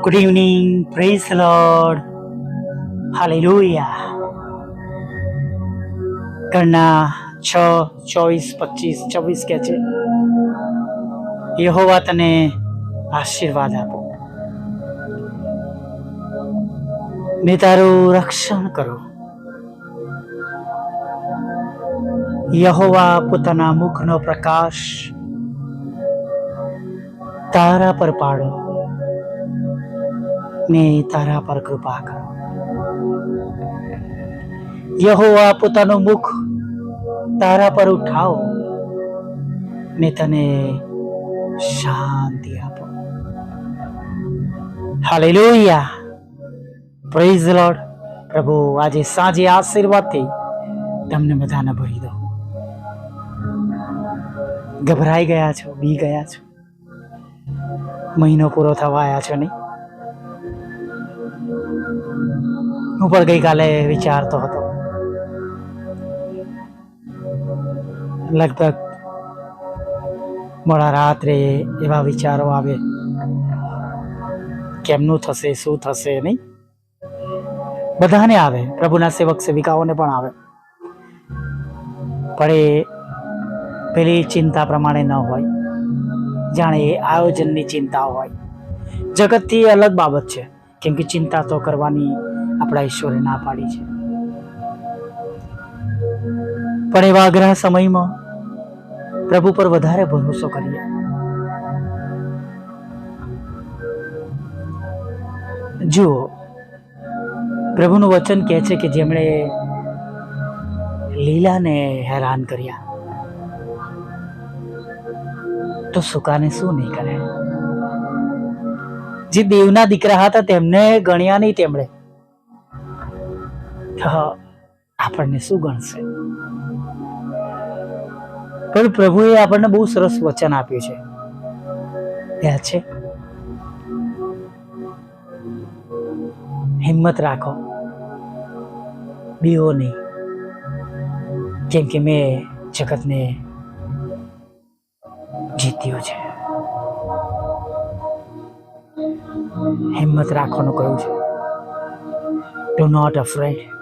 Evening, praise the Lord. Hallelujah. ઘરના છ ચોવીસ પચીસ છવ્વીસ કે છે. યહોવા તને આશીર્વાદ આપો. મેં તારું રક્ષણ કરો. યહોવા પોતાના મુખનો પ્રકાશ તારા પર પાડો. ને તારા પર કૃપા કરો. યહોવા પોતાનું મુખ તારા પર ઉઠાવો ને તને શાંતિ આપો. હાલેલુયા. પ્રેઝ લોર્ડ પ્રભુ, આજે સાંજે આશીર્વાદથી તમને બધાને ભરી દો ગભરાઈ ગયા છો, બી ગયા છો. મહિનો પૂરો થવા આવ્યા છો નહીં? હું પણ ગઈકાલે વિચારતો હતો. લગભગ મોડા રાત્રે એવા વિચારો આવે, કેમનું થશે, શું થશે નહીં? બધાને આવે, પ્રભુના સેવક સેવિકાઓને પણ આવે. પણ એ પેલી ચિંતા પ્રમાણે ન હોય. જાણે એ આયોજનની ચિંતા હોય. જગતથી અલગ બાબત છે. કેમ કે ચિંતા તો કરવાની આપણા ઈશ્વરે ના પાડી છે. પણ એવા અગ્રહ સમયમાં પ્રભુ પર વધારે ભરોસો કરીએ. જુઓ, પ્રભુનું વચન કહે છે કે જેમણે લીલાને હેરાન કર્યા, તો સુકાને શું નહીં કરે? જે દેવના દીકરા હતા તેમને ગણ્યા નહીં તેમણે. આપણને શું ગણશે? પણ પ્રભુએ આપણને બહુ સરસ વચન આપ્યું છે. યાદ છે? હિંમત રાખો. બીઓ નહીં. કેમ કે મેં જગતને જીત્યો છે. હિંમત રાખવાનું કહ્યું છે. ડુ નોટ અફ્રેડ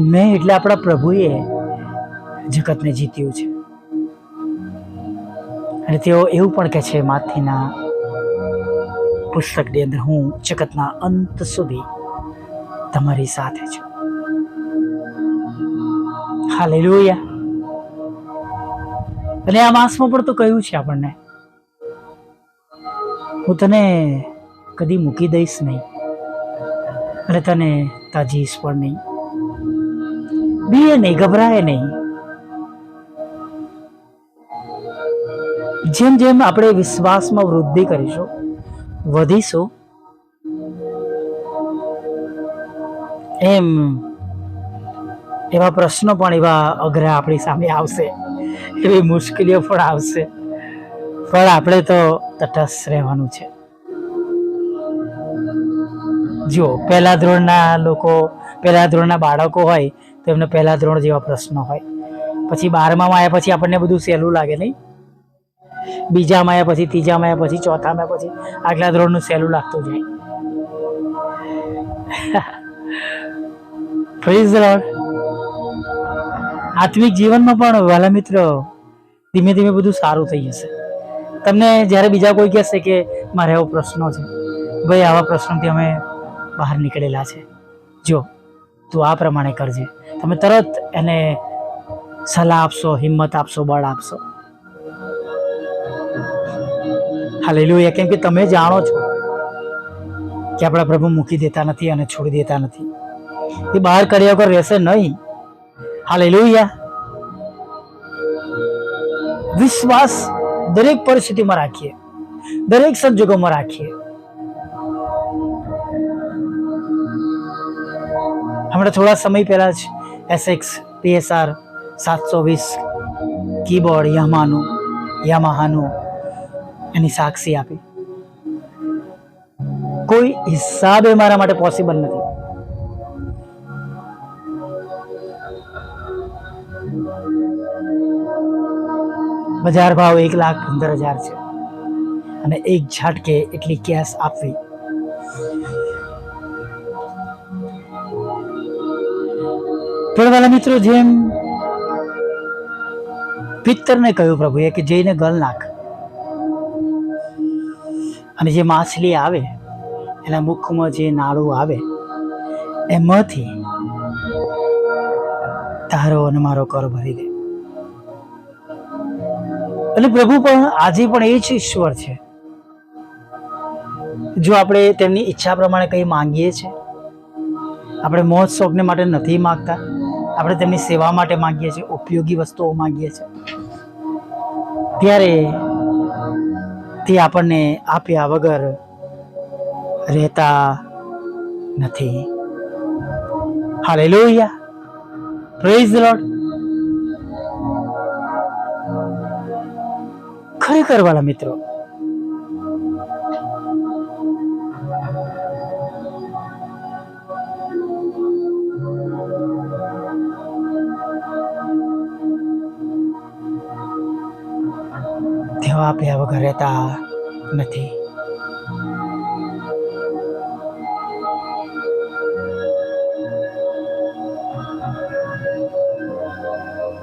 મેં એટલે આપણા પ્રભુએ જગતને જીત્યું છે. અને તેઓ એવું પણ કહે છે, માથીના પુસ્તકની અંદર હું જગતના અંત સુધી તમારી સાથે છું. હાલેલુયા. અને આ માસમાં પણ તો કહ્યું છે આપણને, હું તને કદી મૂકી દઈશ નહીં અને તને તાજીશ પણ નહીં. બીએ નહીં, ગભરાય નહીં. જેમ જેમ આપણે વિશ્વાસમાં વૃદ્ધિ કરીશું, વધીશું, એમ એવા પ્રશ્નો પણ એવા અઘરા આપણી સામે આવશે, એવી મુશ્કેલીઓ પણ આવશે. પણ આપણે તો તટસ્થ રહેવાનું છે. જો પહેલા ધોરણના લોકો, પહેલા ધોરણના બાળકો હોય તો એમને પહેલા ધોરણ જેવા પ્રશ્નો હોય. પછી બારમામાં આવ્યા પછી આપણને બધું સહેલું લાગે નહીં. બીજામાં આવ્યા પછી, ત્રીજામાં આવ્યા પછી, ચોથામાં આવ્યા પછી આગલા ધોરણનું સહેલું લાગતું જાય. પ્રેઝ આત્મિક જીવનમાં પણ વાલા મિત્રો, ધીમે ધીમે બધું સારું થઈ જશે. તમને જ્યારે બીજા કોઈ કહેશે કે મારે એવો પ્રશ્નો છે, ભાઈ, આવા પ્રશ્નોથી અમે બહાર નીકળેલા છે. જો, તું આ પ્રમાણે કરજે. તમે તરત એને સલાહ આપશો, હિંમત આપશો, બળ આપશો. હાલેલુયા. કેમ કે તમે જાણો છો કે આપણા પ્રભુ મૂકી દેતા નથી અને છોડી દેતા નથી. એ બહાર કર્યા વગર રહેશે નહીં. હાલેલુયા. વિશ્વાસ દરેક પરિસ્થિતિમાં રાખીએ. દરેક સંજોગોમાં રાખીએ. હમણાં થોડા સમય પહેલા જ એસએક્સ પીએસઆર સાતસો વીસ, કીબોર્ડ, યમાનું, યામાહાનું, એની સાક્ષી આપી. કોઈ હિસાબે મારા માટે પોસિબલ નથી. બજાર ભાવ એક લાખ પંદર હજાર છે. અને એક ઝાટકે એટલી કેશ આપવી. પણ વાલા મિત્રો, જેમ પિત્તરને કહ્યું પ્રભુએ કે જઈને ગલ નાખ. અને જે માછલી આવે, એના મુખમાં જે નાળું આવે, એમાંથી તારો અને મારો કર ભરી દે. એટલે પ્રભુ પણ આજે પણ એ જ ઈશ્વર છે. જો આપણે તેમની ઈચ્છા પ્રમાણે કંઈ માંગીએ છીએ, આપણે મોજ શોખને માટે નથી માંગતા આપણે તેમની સેવા માટે માંગીએ છીએ, ઉપયોગી વસ્તુઓ માંગીએ છીએ. ત્યારે તે આપણને આપ્યા વગર રહેતા નથી. હાલેલુયા. પ્રેઝ લોર્ડ ખરેખર વાળા મિત્રો તેઓ આપ્યા વગર રહેતા નથી.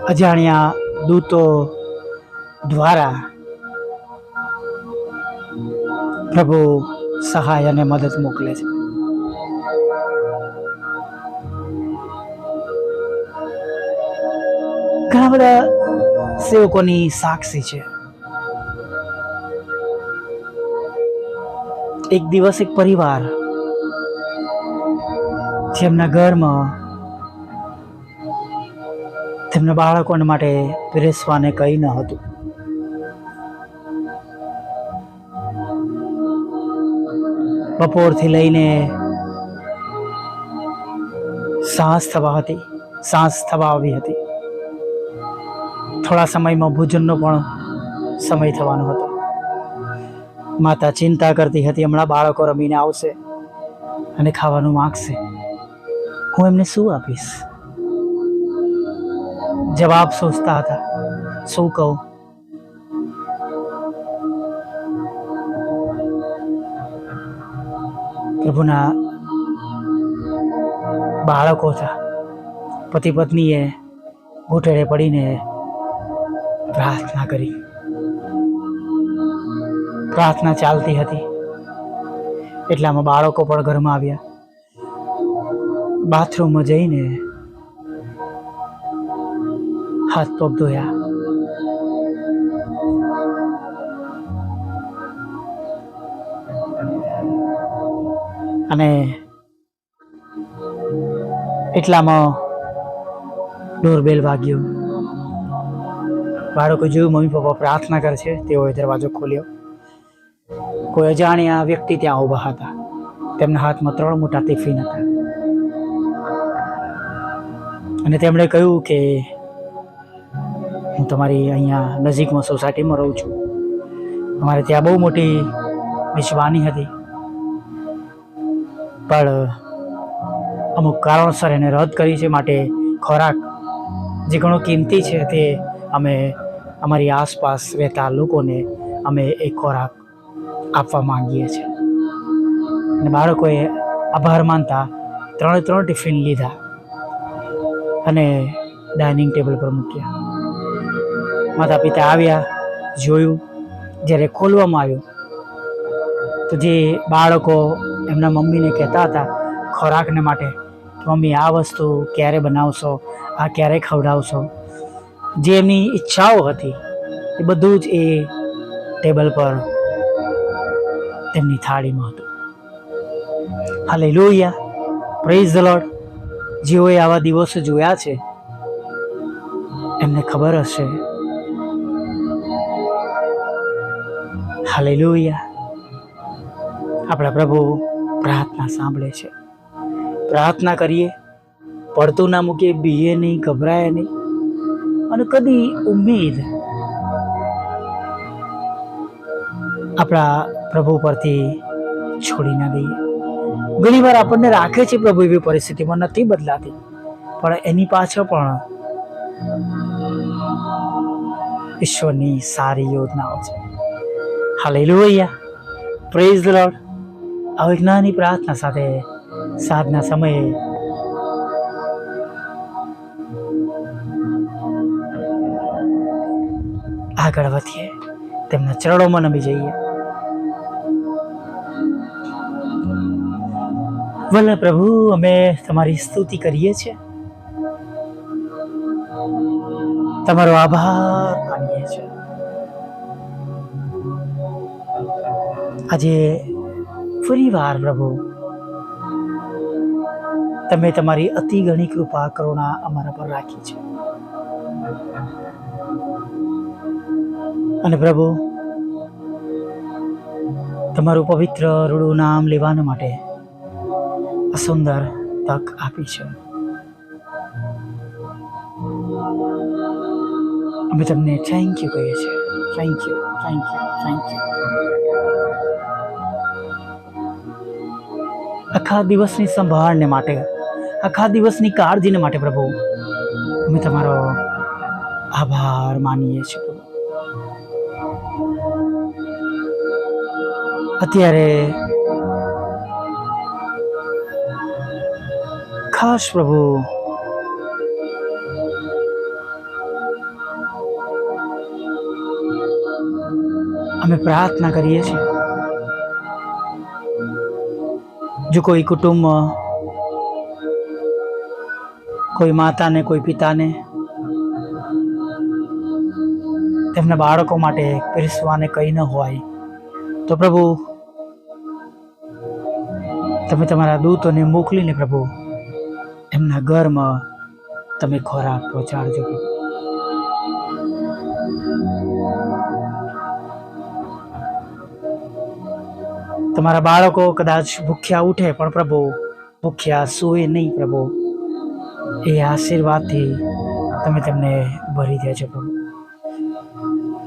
અજાણ્યા દૂતો દ્વારા પ્રભુ સહાય અને મદદ મોકલે છે. ઘણા બધા સેવકોની સાક્ષી છે. એક દિવસ એક પરિવાર જેમના ઘરમાં તેમના બાળકોને માટે પીરસવાને કંઈ ન હતું. બપોરથી લઈને સાંજ થવા હતી, સાંજ થવા આવી હતી. થોડા સમયમાં ભોજનનો પણ સમય થવાનો હતો. માતા ચિંતા કરતી હતી, હમણાં બાળકો રમીને આવશે અને ખાવાનું માગશે. હું એમને શું આપીશ? જવાબ સોચતા હતા. શું કહું? પ્રભુના બાળકો હતા. પતિ પત્નીએ ઘૂંટડે પડીને પ્રાર્થના કરી. પ્રાર્થના ચાલતી હતી. એટલામાં બાળકો પણ ઘરમાં આવ્યા. બાથરૂમમાં જઈને હાથ પગ ધોયા. અને એટલામાં ડોરબેલ વાગ્યું. બાળકો જોયું મમ્મી પપ્પા પ્રાર્થના કરે છે, તેઓએ દરવાજો ખોલ્યો. કોઈ અજાણ્યા વ્યક્તિ ત્યાં ઊભા હતા. તેમના હાથમાં ત્રણ મોટા ટિફિન હતા. અને તેમણે કહ્યું કે, હું તમારી અહીંયા નજીકમાં સોસાયટીમાં રહું છું. અમારે ત્યાં બહુ મોટી મિશવાની હતી. પણ અમુક કારણસર એને રદ કરી છે માટે ખોરાક જે ઘણો કિંમતી છે તે અમે અમારી આસપાસ રહેતા લોકોને અમે એ ખોરાક આપવા માંગીએ છીએ. અને બાળકોએ આભાર માનતા ત્રણે ત્રણ ટિફિન લીધા અને ડાઇનિંગ ટેબલ પર મૂક્યા. માતા પિતા આવ્યા, જોયું, જ્યારે ખોલવામાં આવ્યું, તો જે બાળકો એમના મમ્મીને કહેતા હતા, ખોરાકને માટે મમ્મી, આ વસ્તુ ક્યારે બનાવશો? આ ક્યારે ખવડાવશો? જે એમની ઈચ્છાઓ હતી, એ બધું જ એ ટેબલ પર તેમની થાળીમાં હતું. હાલે લોહિયા પ્રેઝ ધ જેઓએ આવા દિવસો જોયા છે, એમને ખબર હશે. હાલે લોહિયા આપણા પ્રભુ પ્રાર્થના સાંભળે છે. પ્રાર્થના કરીએ, પડતું ના મૂકીએ, બીએ નહીં, ગભરાય નહીં. અને કદી ઉમેદ આપણા પ્રભુ પરથી છોડી ના દઈએ. ઘણી વાર આપણને રાખે છે પ્રભુ એવી પરિસ્થિતિમાં નથી બદલાતી. પણ એની પાછળ પણ ઈશ્વરની સારી યોજનાઓ છે. હાલેલુયા. પ્રેઝ ધ લોર્ડ આવી નાની પ્રાર્થના સાથે સાધના સમયે આગળ વધીએ. તેમના ચરણોમાં નમી જઈએ. વલ્લભ પ્રભુ, અમે તમારી સ્તુતિ કરીએ છીએ. તમારો આભાર માનીએ છીએ. આજે ફરી વાર પ્રભુ, તમે તમારી અતિ ઘણી કૃપા કરુણા અમારા પર રાખી છે. અને પ્રભુ, તમારું પવિત્ર રૂડું નામ લેવાના માટે સુંદર તક આપી છે. અમે તમને થેન્ક યુ કહીએ છીએ. Thank you thank you thank you આખા દિવસની સંભાળને માટે, આખા દિવસની કાળજીને માટે પ્રભુ, અમે તમારો આભાર માનીએ છીએ પ્રભુ. અત્યારે ખાસ પ્રભુ. અમે પ્રાર્થના કરીએ છીએ. જો કોઈ કુટુંબ, કોઈ માતાને, કોઈ પિતાને તેમના બાળકો માટે પીરસવાને કંઈ ન હોય, તો પ્રભુ, તમે તમારા દૂતોને મોકલીને પ્રભુ એમના ઘરમાં તમે ખોરાક પહોંચાડજો. તમારા બાળકો કદાચ ભૂખ્યા ઉઠે પણ પ્રભુ, ભૂખ્યા સૂએ નહીં પ્રભુ. એ આશીર્વાદથી તમે તેમને ભરી દેજો પ્રભુ.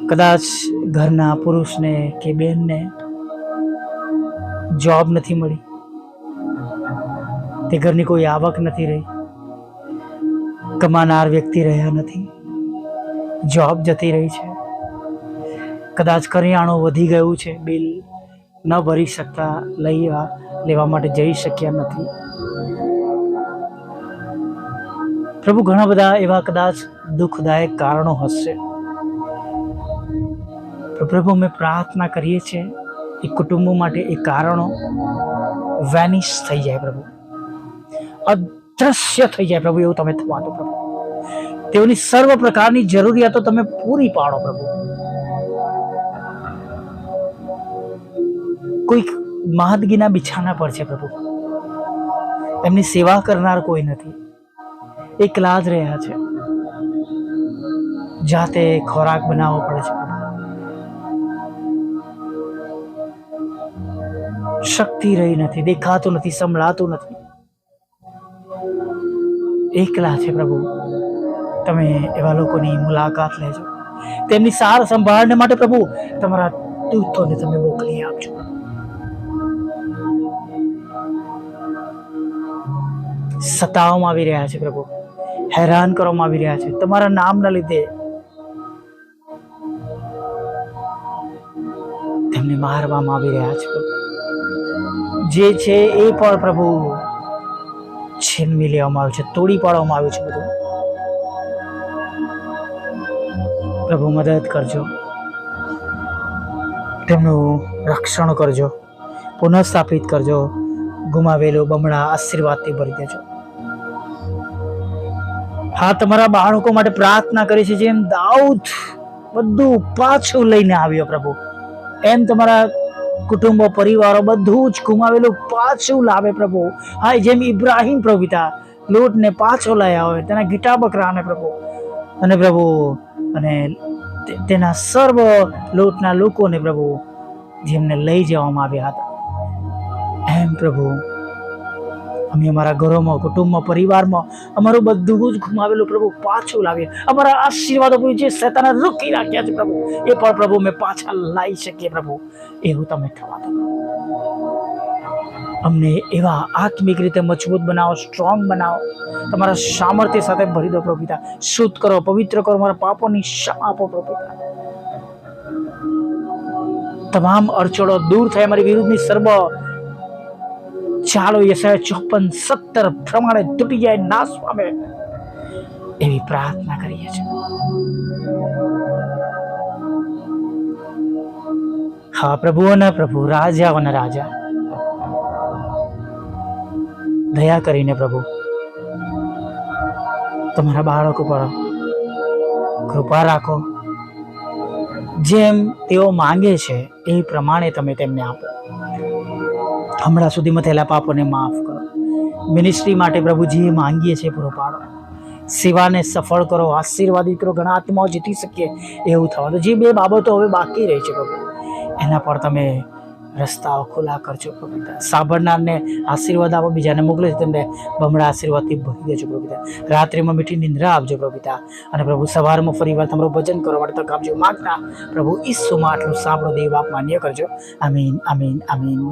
કદાચ ઘરના પુરુષને કે બેનને જોબ નથી મળી તે ઘરની કોઈ આવક નથી રહી. કમાનાર વ્યક્તિ રહ્યા નથી. જોબ જતી રહી છે. કદાચ કરિયાણું વધી ગયું છે. બિલ ન ભરી શકતા લઈ લેવા માટે જઈ શક્યા નથી. પ્રભુ, ઘણા બધા એવા કદાચ દુઃખદાયક કારણો હશે. પ્રભુ, અમે પ્રાર્થના કરીએ છીએ, એ કુટુંબો માટે એ કારણો વેનિશ થઈ જાય પ્રભુ. અદ્રશ્ય થઈ જાય પ્રભુ, એવું તમે થવા દો પ્રભુ. તેઓની સર્વ પ્રકારની જરૂરિયાતો તમે પૂરી પાડો પ્રભુ. કોઈક મહાદગીના બિછાના પર છે પ્રભુ. એમની સેવા કરનાર કોઈ નથી. એકલા જ રહ્યા છે. જાતે ખોરાક બનાવવો પડે છે શક્તિ રહી નથી, દેખાતું નથી, સંભળાતું નથી. એકલા છે પ્રભુ. તમે એવા લોકોની મુલાકાત લેજો. તેમની સાર સંભાળને માટે પ્રભુ, તમારા દૂતોને તમે મોકલી આપજો. સતાવવામાં આવી રહ્યા છે પ્રભુ. હેરાન કરવામાં આવી રહ્યા છે. તમારા નામના લીધે તેમને મારવામાં આવી રહ્યા છે પ્રભુ. જે છે એ પણ પ્રભુ છીનવી લેવામાં આવ્યું છે, તોડી પાડવામાં આવ્યું છે બધું. પ્રભુ મદદ કરજો. તેમનું રક્ષણ કરજો. પુનઃસ્થાપિત કરજો. ગુમાવેલો બમણા આશીર્વાદથી ભરી દેજો. હા, તમારા બાળકો માટે પ્રાર્થના કરી છે, જેમ દાઉદ બધું પાછું લઈને આવ્યો પ્રભુ. એમ તમારા કુટુંબો, પરિવારો બધું જ ગુમાવેલું પાછું લાવે પ્રભુ. હા જેમ ઇબ્રાહિમ પ્રભુ પિતા લોટને પાછો લઈ હોય તેના ગીટા બકરાને પ્રભુ. અને પ્રભુ, અને તેના સર્વ લોટના લોકોને પ્રભુ, જેમને લઈ જવામાં આવ્યા હતા. એમ પ્રભુ અમે અમારા ઘરોમાં, કુટુંબમાં, પરિવારમાં અમારું બધું જ ગુમાવેલું પ્રભુ, પાછું લાવીએ. અમારા આશીર્વાદો પ્રભુ, જે શેતાને રોકી રાખ્યા છે પ્રભુ, એ પણ પ્રભુ અમે પાછા લાવી શકીએ પ્રભુ. એવું તમે થવા દો. અમને એવા આત્મિક રીતે મજબૂત બનાવો, સ્ટ્રોંગ બનાવો. તમારા સામર્થ્ય સાથે ભરી દો પ્રભુ શુદ્ધ કરો, પવિત્ર કરો મારા પાપોની ક્ષમા આપો પ્રભુ તમામ અડચણો દૂર થાય, અમારી વિરુદ્ધની સર્વ ચાલો યશાય ચોપન સત્તર પ્રમાણે તૂટી જાય નાશ પામે એવી પ્રાર્થના કરીએ છીએ. હા પ્રભુઓના પ્રભુ રાજાઓના રાજા. દયા કરીને પ્રભુ, તમારા બાળકો પર કૃપા રાખો. જેમ તેઓ માંગે છે, એ પ્રમાણે તમે તેમને આપો. હમણાં સુધીમાં થયેલા પાપોને માફ કરો. મિનિસ્ટ્રી માટે પ્રભુ જે માંગીએ છીએ પૂરો પાડો. સેવાને સફળ કરો આશીર્વાદિત કરો ઘણા આત્માઓ જીતી શકીએ એવું થવા દો જે બે બાબતો હવે બાકી રહી છે પ્રભુ. એના પર તમે રસ્તાઓ ખુલ્લા કરજો પ્રભુતા સાંભળનારને આશીર્વાદ આપો, બીજાને મોકલે છે તેમને બમણા આશીર્વાદથી ભરી દેજો પ્રભુતા રાત્રિમાં મીઠી નિંદ્રા આપજો પ્રભુતા અને પ્રભુ, સવારમાં ફરી વાર તમારું ભજન કરવા માટે તક આપજો. માગતા પ્રભુ ઈસુમાં આટલું સાંભળો, દેવ આપ માન્ય કરજો. આમીન આમીન આમીન.